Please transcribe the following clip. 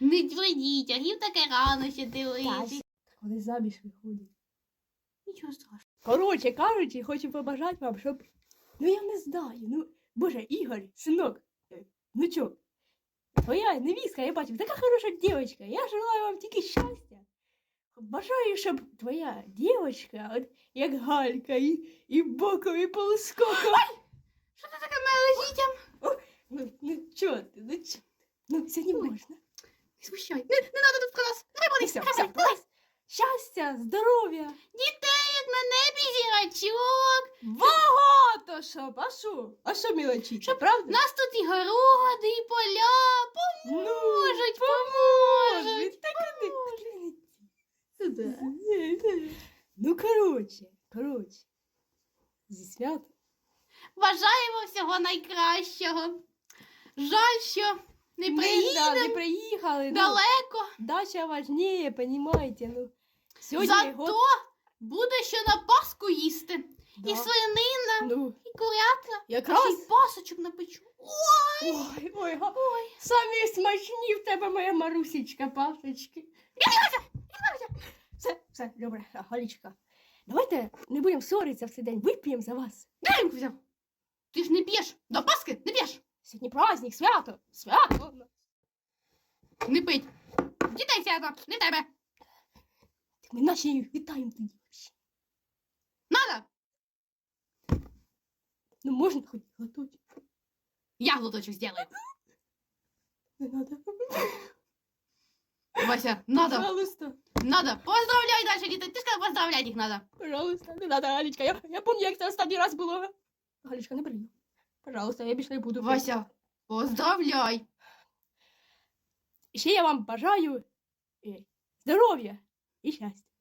Не при дітях, їм таке рано ще дивитися. Коли заміж виходять. Нічого страшного. Коротше кажучи, хочу побажати вам, щоб. Ну я не знаю. Ну, Боже, Ігор, синок, е, ну чо? Твоя невістка, я бачив, така хороша дівчинка. Я желаю вам тільки щастя. Бажаю, щоб твоя дівчинка, от як Галька, і, і боком, і полускоком. Що ти таке миле дітям? Ну, ну чо ти, ну чо? Ну, це не можна. Не смущай. Не, не надо тут нас. Не Ну, все. Щастя, здоров'я. Дітей, як на небі зірочок. Багато щоб. А що? А що мілочі? Правда? Нас тут і городи, і поля поможуть, поможуть. Так і не- Ну, коротше, коротше. Зі свят. Бажаємо всього найкращого. Жаль, що не да, не приїдемо приїхали. Ну, дача важніє, понімаєте. Ну, сьогодні Зато год... буде що на Пасху їсти. І свинина, Ну, і курятка, якраз. й пасочок напечу. Ой, ой, га- самі смачні в тебе моя Марусечка, пасочки. Все, все, добре, Галічка. Давайте не будемо ссоритися в цей день, вип'ємо за вас. Ти ж не п'єш. До Пасхи не п'єш. Сьогодні праздник, свято, свято. Не пить. Дітей свято, не тебе. Так ми наші вітаємо тоді. Надо. Ну можна хоч готувати. Я глоточок сделаю. Не надо. Вася, надо, Пожалуйста, надо. Поздравляй дальше дітей. Ти ж казав, поздравлять їх надо. пожалуйста, не надо, Галічка. Я, я пам'ятаю, як це останній раз було. Галічка, не бери. Пожалуйста, я більше не буду. Вася, поздравляй. І ще я вам бажаю е, здоров'я і щастя.